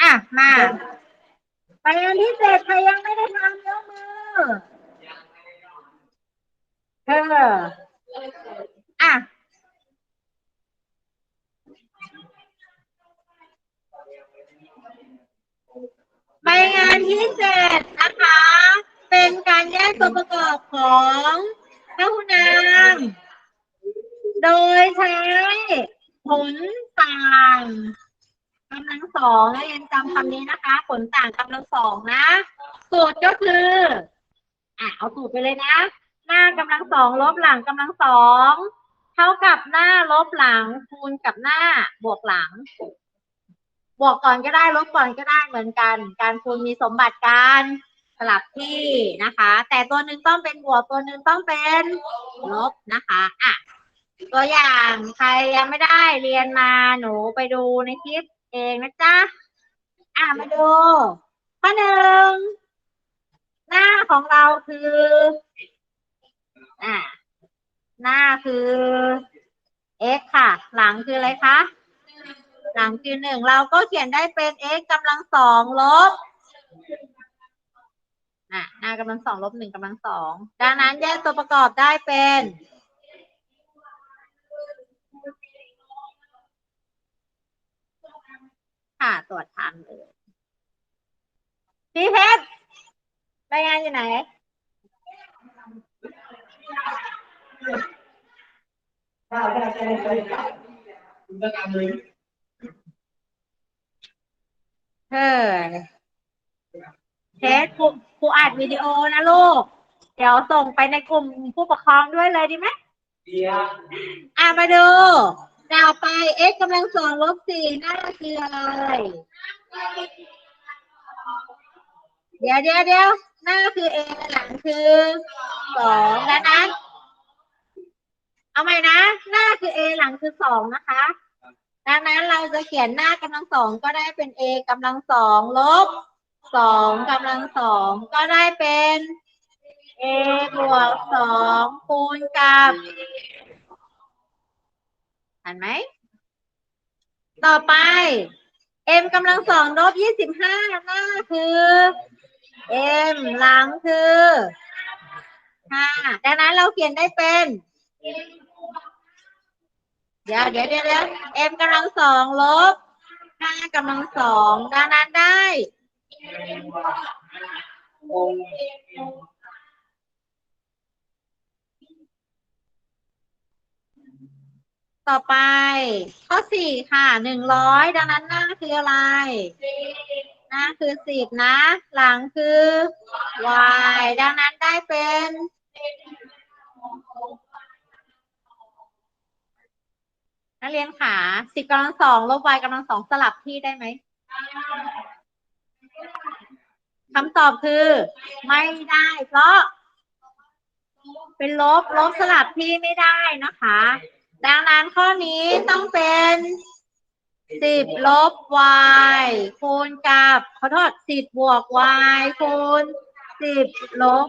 อะ มาไปอันที่เจ็ดใครยังไม่ได้ทำยกมือเธออะใบงานที่เจ็ดนะคะ เป็นการแยกตัวประกอบของพหุนาม โดยใช้ผลต่างกำลังสองนักเรียนจำคำนี้นะคะ ผลต่างกำลังสองนะ สูตรก็คืออะเอาสูตรไปเลยนะ หน้ากำลังสองลบหลังกำลังสองเท่ากับหน้าลบหลังคูณกับหน้าบวกหลัง บวกก่อนก็ได้ลบก่อนก็ได้เหมือนกัน การคูณมีสมบัติการ ลับที่นะคะ แต่ตัวหนึ่งต้องเป็นบวกตัวหนึ่งต้องเป็นลบนะคะอะตัวอย่างใครยังไม่ได้เรียนมาหนูไปดูในคลิปเองนะจ๊ะอะมาดู ข้อหนึ่งหน้าของเราคืออะหน้าคือ x ค่ะ หลังคืออะไรคะหลังคือหนึ่งเราก็เขียนได้เป็น x กำลังสองลบ อะหน้ากำลังสองลบหนึ่งกำลังสองดังนั้นแยกตัวประกอบได้เป็นค่ะตรวจทันเลยพี่เพชรรายงานอยู่ไหนเออ เทสครูครูอัดวิดีโอนะลูก เดี๋ยวส่งไปในกลุ่มผู้ปกครองด้วยเลยดีไหมอะมาดูต่อไป x กำลังสองลบสี่หน้าคืออะไร เดี๋ยวเดี๋ยวเดี๋ยวหน้าคือ a หลังคือสองดังนั้นเอาใหม่นะ หน้าคือ a หลังคือสองนะคะดังนั้นเราจะเขียนหน้ากำลังสองก็ได้เป็น a กำลังสองลบ สองกำลังสองก็ได้เป็น a บวกสองคูณกับเห็นไหม ต่อไป m กำลังสองลบยี่สิบห้าหน้าคือ m หลังคือห้าดังนั้นเราเขียนได้เป็น เดี๋ยวเดี๋ยวเดี๋ยวเดี๋ยว m กำลังสองลบห้ากำลังสองดังนั้นได้ ต่อไป ข้อสี่ค่ะหนึ่งร้อยดังนั้นหน้าคืออะไร หน้าคือสิบนะ หลังคือ y ดังนั้นได้เป็นนักเรียนขาสิบกำลังสองลบ y กำลังสองสลับที่ได้ไหม คำตอบคือ ไม่ได้ เพราะ เป็นลบลบสลับที่ไม่ได้นะคะ ดังนั้นข้อนี้ต้องเป็นสิบลบ y คูณกับขอโทษสิบบวก y คูณสิบลบ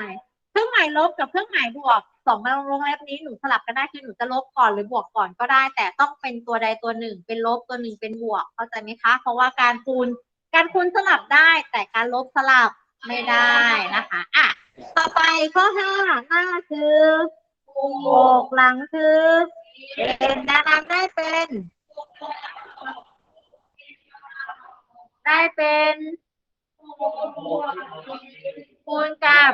y เครื่องหมายลบกับเครื่องหมายบวกสองวงเล็บนี้หนูสลับกันได้คือหนูจะลบก่อนหรือบวกก่อนก็ได้ แต่ต้องเป็นตัวใดตัวหนึ่ง เป็นลบตัวหนึ่งเป็นบวกเข้าใจไหมคะ เพราะว่าการคูณ การคูณสลับได้ แต่การลบสลับไม่ได้นะคะอะต่อไปข้อห้าหน้าคือบวกหลังคือเป็นดังนั้นได้เป็น ได้เป็นคูณกับ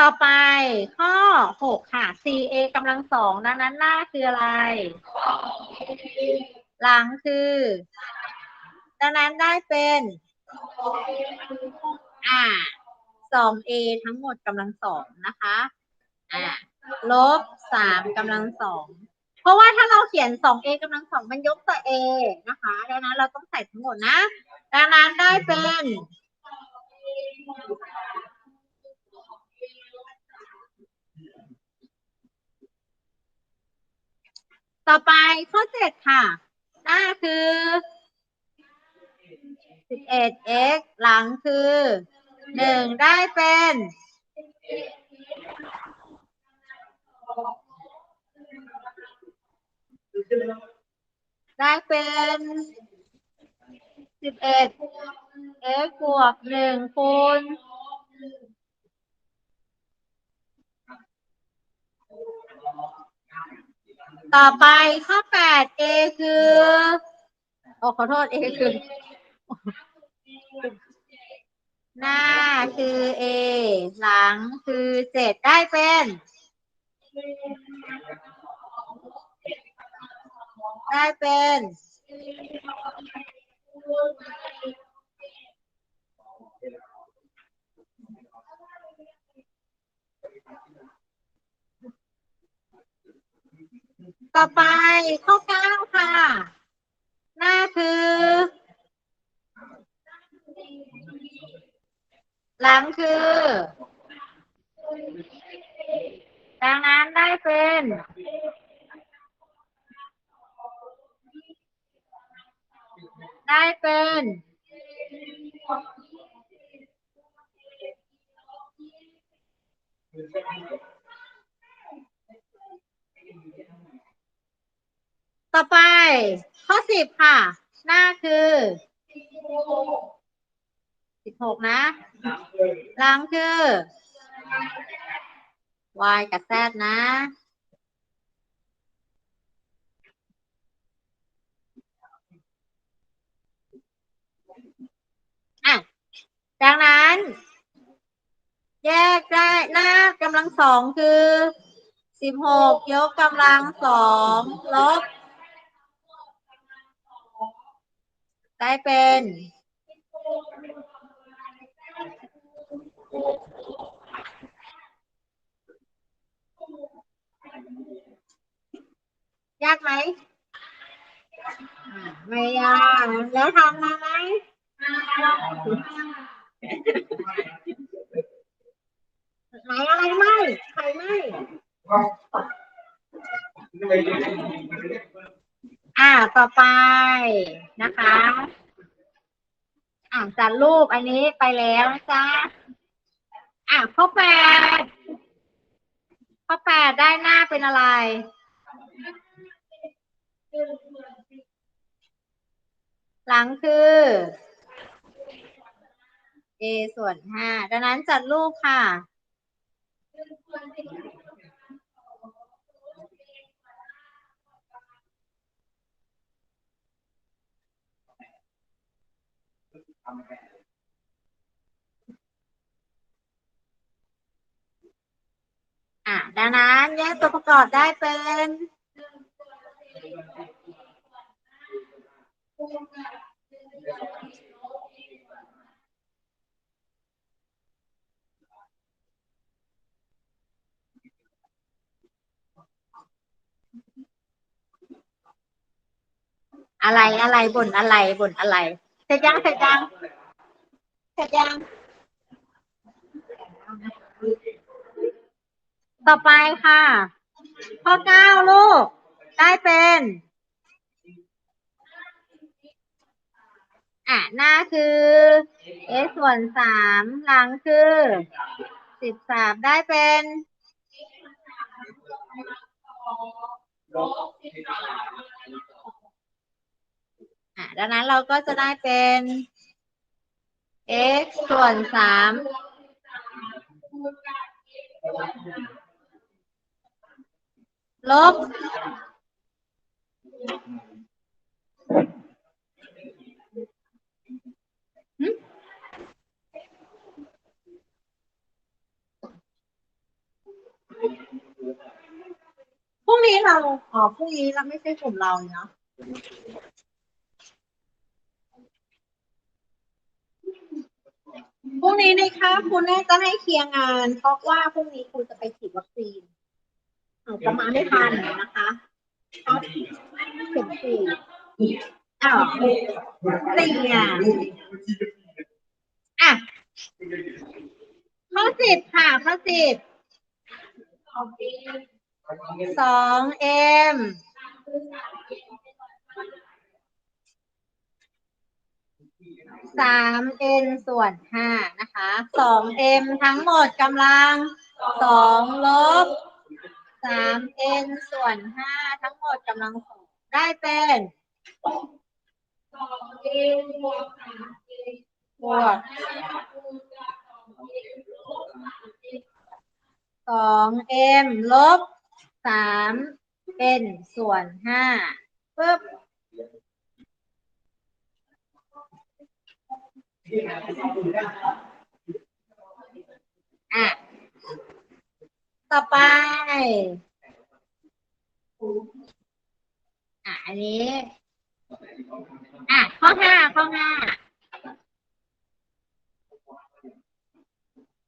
ต่อไปข้อหกค่ะ 4a กำลังสองดังนั้นหน้าคืออะไร หลังคือ ดังนั้นได้เป็น อ่า 2a ทั้งหมดกำลังสองนะคะ อ่า ลบสามกำลังสอง เพราะว่าถ้าเราเขียน 2a กำลังสองมันยกตัว a นะคะ ดังนั้นเราต้องใส่ทั้งหมดนะ ดังนั้นได้เป็นต่อไปข้อเจ็ดค่ะ น้าคือสิบเอ็ด x หลังคือหนึ่งได้เป็นได้เป็นสิบเอ็ด x บวกหนึ่งคูณ ต่อไปข้อแปด a คือโอ้ขอโทษ a คือ หน้าคือ a หลังคือเจ็ดได้เป็นได้เป็น ต่อไปข้อเก้าค่ะ หน้าคือ หลังคือ ดังนั้นได้เป็นได้เป็น ต่อไป ข้อสิบค่ะ หน้าคือสิบหกนะ หลังคือ y กับ z นะ อะ ดังนั้น แยกได้หน้ากำลังสองคือสิบหกยกกำลังสองลบ ได้เป็นยากไหมไม่ยากแล้วทำมาไหมไหนอะไรไม่ใครไม่ อ่าต่อไปนะคะ อ่าจัดรูปอันนี้ไปแล้วนะจ๊ะอ่าข้อแปดข้อแปดได้หน้าเป็นอะไรหลังคือ a ส่วนห้าดังนั้นจัดรูปค่ะ อะดังนั้นแยกตัวประกอบได้เป็นอะไรอะไรบ่นอะไรบ่นอะไร ร็จยังเสร็จยังเสร็จยัง ต่อไปค่ะ ข้อเก้าลูก ได้เป็น อะ หน้าคือ s ส่วนสามหลังคือสิบสามได้เป็นอ ดังนั้นเราก็จะได้เป็น x ส่วนสามลบ พรุ่งนี้เรา อ๋อ พรุ่งนี้เราไม่ใช่กลุ่มเราเนาะ พรุ่งนี้ในคาบคุณน่าจะให้เคลียร์งาน เพราะว่าพรุ่งนี้คุณจะไปฉีดวัคซีนอาจจะมาไม่ทันนะคะครับเข็มสี่อ้าวสี่อะอะข้อสิบค่ะข้อสิบสองเอ็ม สามเอ็นส่วนห้านะคะสองเอ็มทั้งหมดกำลังสองลบสามเอ็นส่วนห้าทั้งหมดกำลังสองได้เป็นสอง n บวกสองเอ็มลบสามเอ็นส่วนห้าปึ๊บ อะ ต่อไป อะ อันนี้ อะ ข้อห้า ข้อห้า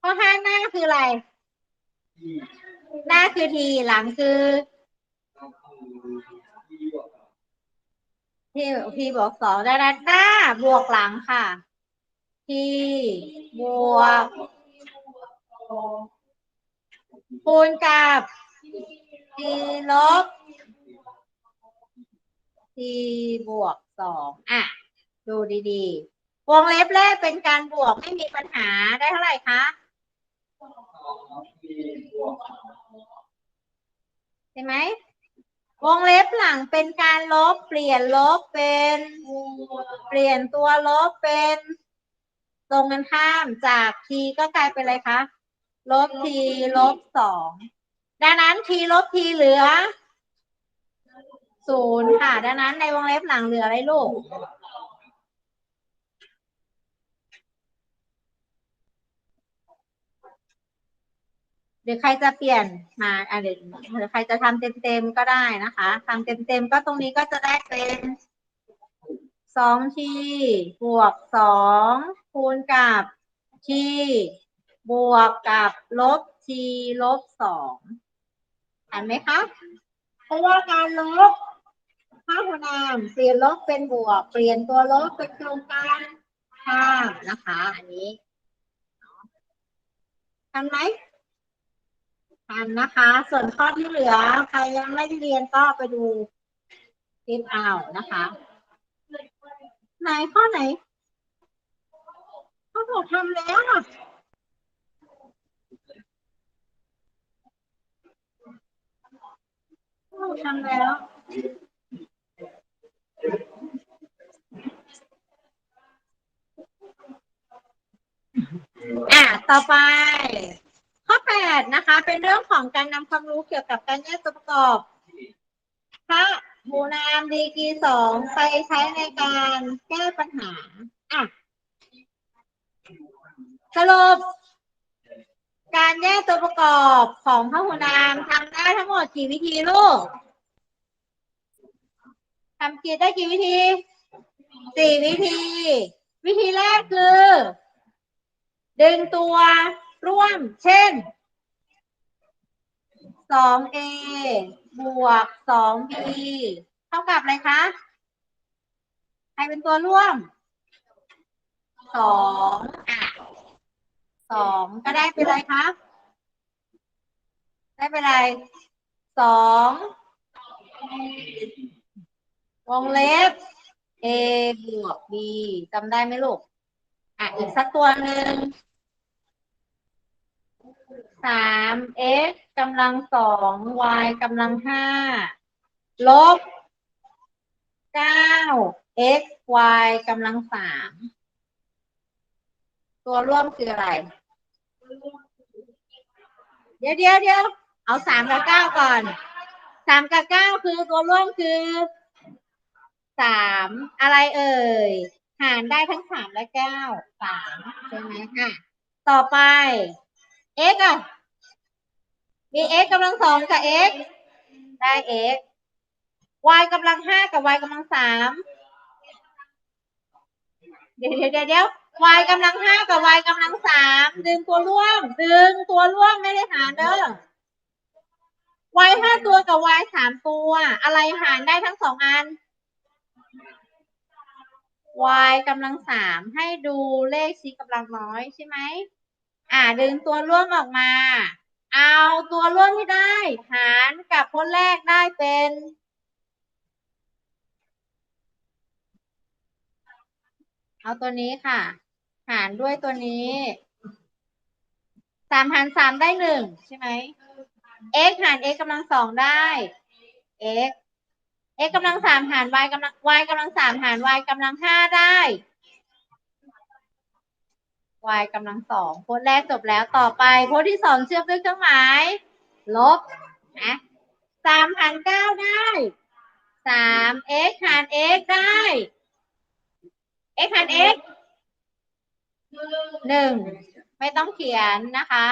ข้อห้าหน้าคืออะไร หน้าคือที หลังคือทีทีบวกสองดังนั้นหน้าบวกหลังค่ะ ทีบวกคูณกับทีลบทีบวกสองอะ ดูดีๆ วงเล็บแรกเป็นการบวกไม่มีปัญหาได้เท่าไหร่คะใช่ไหมวงเล็บหลังเป็นการลบเปลี่ยนลบเป็น เปลี่ยนตัวลบเป็น ตรงกันข้ามจากทีก็กลายเป็นอะไรคะลบทีลบสองดังนั้นทีลบทีเหลือศูนย์ค่ะ ดังนั้นในวงเล็บหลังเหลืออะไรลูกหรือใครจะเปลี่ยนมาอะเดี๋ยวหรือใครจะทำเต็มๆก็ได้นะคะทำเต็มๆก็ตรงนี้ก็จะได้เป็นสองทีบวกสอง คูณกับทีบวกกับลบทีลบสองเห็นไหมคะ เพราะว่าการลบค่าหัวนามเปลี่ยนลบเป็นบวก เปลี่ยนตัวลบเป็นตรงกันข้ามนะคะ อันนี้ทำไหมทันนะคะ ส่วนข้อที่เหลือ ใครยังไม่ได้เรียนก็ไปดูคลิปเอานะคะ ไหนข้อไหน ข้อบอกทำแล้วอะทำแล้วอะต่อไป ข้อแปดนะคะ เป็นเรื่องของการนำความรู้เกี่ยวกับการแยกตัวประกอบพระหมูนามดีกีสองไปใช้ในการแก้ปัญหา อะ สรุปการแยกตัวประกอบของพหูนามทำได้ทั้งหมดกี่วิธีลูกทำกี่ได้กี่วิธีสี่วิธี วิธีแรกคือ ดึงตัวร่วม เช่นสอง a บวกสอง b เท่ากับอะไรคะ ใครเป็นตัวร่วมสองอะ สองก็ได้เป็นอะไรคะได้เป็นอะไรสองวงเล็บ a บวก b จำได้ไหมลูก อะ อีกสักตัวหนึ่งสาม x กำลังสอง y กำลังห้าลบเก้า x y กำลังสาม ตัวร่วมคืออะไร เดี๋ยวเดี๋ยวเดี๋ยวเอาสามกับเก้าก่อนสามกับเก้าคือตัวร่วมคือสามอะไรเอ่ย หารได้ทั้งสามและเก้าสามใช่ไหมอะต่อไป x อะมี x กำลังสองกับ x ได้ x y กำลังห้ากับ y กำลังสามเดี๋ยวเดี๋ยวเดี๋ยวเดี๋ยว y กำลังห้ากับ y กำลังสามดึงตัวร่วม ดึงตัวร่วมไม่ได้หารเด้อ y ห้าตัวกับ y สามตัว อะไรหารได้ทั้งสองอัน y กำลังสามให้ดูเลขชี้กำลังน้อยใช่ไหมอ่า ดึงตัวร่วมออกมา เอาตัวร่วมที่ได้ หารกับพจน์แรกได้เป็นเอาตัวนี้ค่ะ หารด้วยตัวนี้สามหารสามได้หนึ่งใช่ไหม x หาร x กำลังสองได้ x x กำลังสามหาร y กำลัง y กำลังสามหาร y กำลังห้าได้ y กำลังสองโพจน์แรกจบแล้วต่อไปโพจน์ที่สองเชื่อมด้วยเครื่องหมาย ลบนะสามหารเก้าได้สาม x หาร x ได้ x หาร x หนึ่งไม่ต้องเขียนนะคะ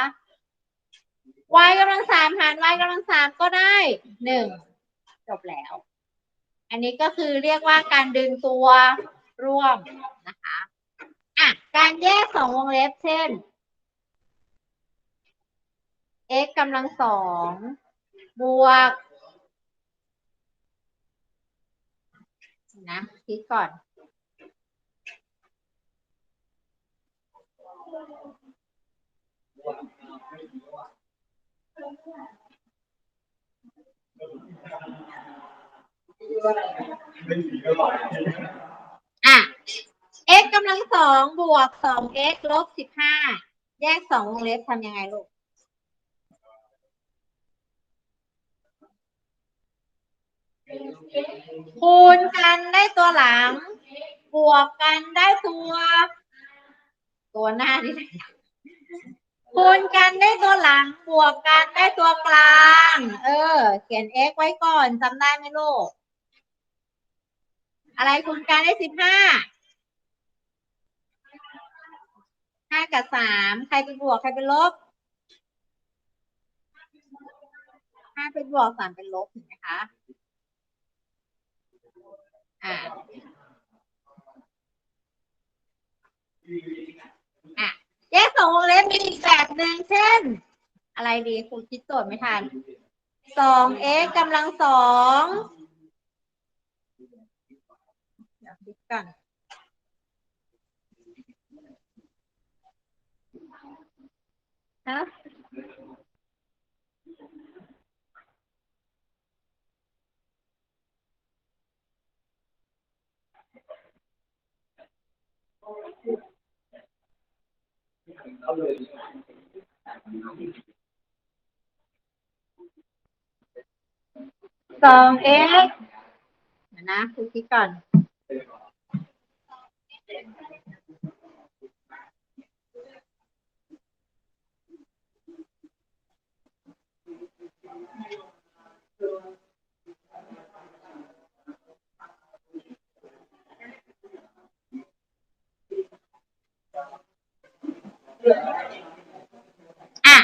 y กำลังสามหาร y กำลังสามก็ได้หนึ่งจบแล้ว อันนี้ก็คือเรียกว่าการดึงตัวร่วมนะคะอะการแยกสองวงเล็บเช่น x กำลังสองบวกนะคิดก่อน อะ x กำลังสองบวกสอง x ลบสิบห้าแยกสองวงเล็บทำยังไงลูกคูณกันได้ตัวหลัง บวกกันได้ตัว ตัวหน้านี่คูณกันได้ตัวหลัง บวกกันได้ตัวกลาง เออ เขียน x ไว้ก่อนจำได้ไหมลูก อะไรคูณกันได้สิบห้า ห้ากับสาม ใครเป็นบวก ใครเป็นลบ ห้าเป็นบวกสามเป็นลบเห็นไหมคะ อ่า แยกสองวงเล็บมีอีกแบบหนึ่งเช่น อะไรดีครูคิดโจทย์ไม่ทันสอง x กำลังสองเดี๋ยวคิดก่อนฮะ สองเดี๋ยวนะคุกคิดก่อน อะ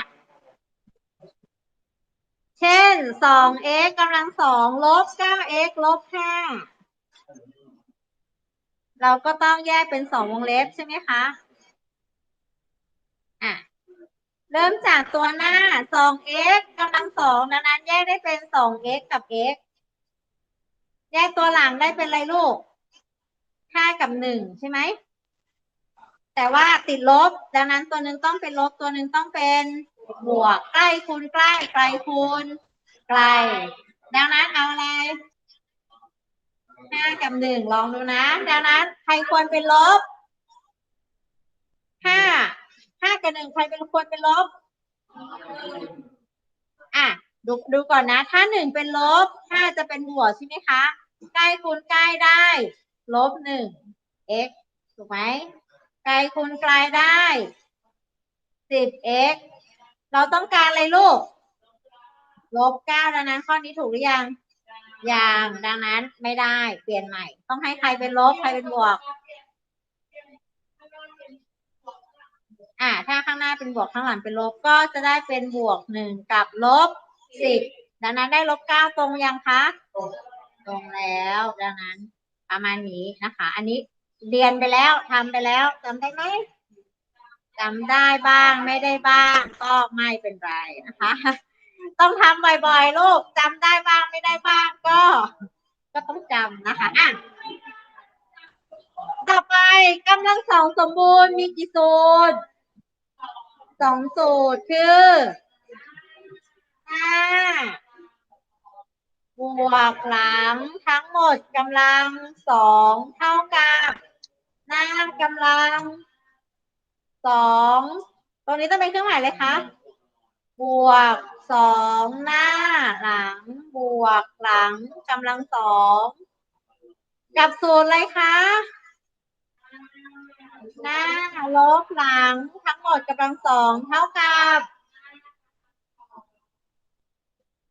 เช่น สอง x กำลังสองลบเก้า x ลบห้าเราก็ต้องแยกเป็นสองวงเล็บใช่ไหมคะ อะ เริ่มจากตัวหน้าสอง x กำลังสองดังนั้นแยกได้เป็นสอง x กับ x แยกตัวหลังได้เป็นอะไรลูกห้ากับหนึ่งใช่ไหม แต่ว่าติดลบ ดังนั้นตัวหนึ่งต้องเป็นลบตัวหนึ่งต้องเป็นบวกใกล้คูณใกล้ไกลคูณ ไกล ดังนั้นเอาอะไรห้ากับหนึ่งลองดูนะ ดังนั้น ใครควรเป็นลบห้าห้ากับหนึ่งใครเป็นควรเป็นลบ อะ ดูดูก่อนนะ ถ้าหนึ่งเป็นลบห้าจะเป็นบวกใช่ไหมคะ ใกล้คูณใกล้ได้ ลบหนึ่ง x ถูกไหมไกลคูณไกลได้สิบ x เราต้องการอะไรลูก ลบเก้าดังนั้นข้อนี้ถูกหรือยังยังดังนั้นไม่ได้เปลี่ยนใหม่ ต้องให้ใครเป็นลบใครเป็นบวก อ่า ถ้าข้างหน้าเป็นบวกข้างหลังเป็นลบก็จะได้เป็นบวกหนึ่งกับลบสิบดังนั้นได้ลบเก้าตรงยังคะตรงแล้ว ดังนั้นประมาณนี้นะคะ อันนี้เรียนไปแล้วทำไปแล้วจำได้ไหมจำได้บ้างไม่ได้บ้างก็ไม่เป็นไรนะคะ ต้องทำบ่อยๆลูกจำได้บ้างไม่ได้บ้างก็ ก็ต้องจำนะคะอะต่อไปกำลังสองสมบูรณ์มีกี่สูตรสองสูตรคือห้าบวกหลังทั้งหมดกำลังสองเท่ากับหน้ากำลังสองตรงนี้ต้องเป็นเครื่องหมายเลยคะบวก สองหน้าหลังบวกหลังกำลังสองกับสูตรอะไรคะ หน้าลบหลังทั้งหมดกำลังสองเท่ากับ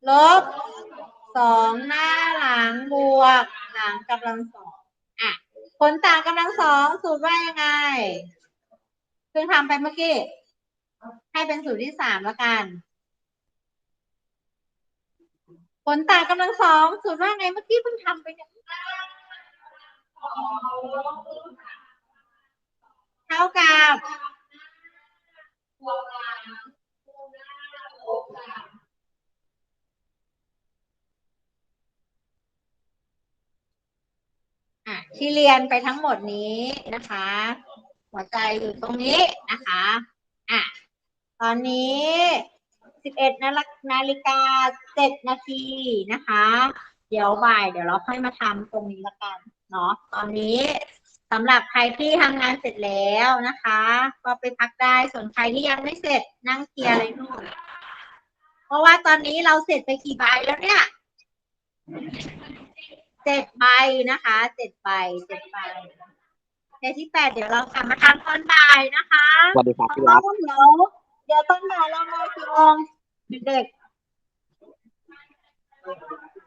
ลบสองหน้าหลังบวกหลังกำลังสองอะผลต่างกำลังสองสูตรว่ายังไงเพิ่งทำไปเมื่อกี้ให้เป็นสูตรที่สามแล้วกัน ผลต่างกำลังสองสูตรว่าไงเมื่อกี้เพิ่งทำไปเนี่ยเท่ากับที่เรียนไปทั้งหมดนี้นะคะ หัวใจอยู่ตรงนี้นะคะ อะ ตอนนี้ 11นาฬินาฬิกา7นาทีนะคะ เดี๋ยวบ่ายเดี๋ยวเราค่อยมาทำตรงนี้ละกันเนาะตอนนี้สำหรับใครที่ทำงานเสร็จแล้วนะคะ ก็ไปพักได้ส่วนใครที่ยังไม่เสร็จนั่งเคลียร์อะไรนู่นเพราะว่าตอนนี้เราเสร็จไปกี่ใบแล้วเนี่ยเจ็ดใบนะคะเจ็ดใบเจ็ดใบเทปที่แปดเดี๋ยวเรากลับมาทำตอนบ่ายนะคะสวัสดีครับเพพี่ราะรัว่าฐเดี๋ยวเดี๋ยวตอนบ่ายเรามากี่โมง เด็ก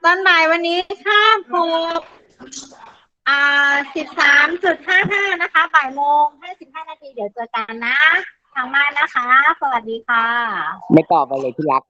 ตอนบ่ายวันนี้ค่าครูอ่าสิบสามจุดห้าห้านะคะ บ่ายโมงห้าสิบห้านาทีเดี๋ยวเจอกันนะทางมานนะคะ สวัสดีค่ะ ไม่ตอบไปเลยที่รัก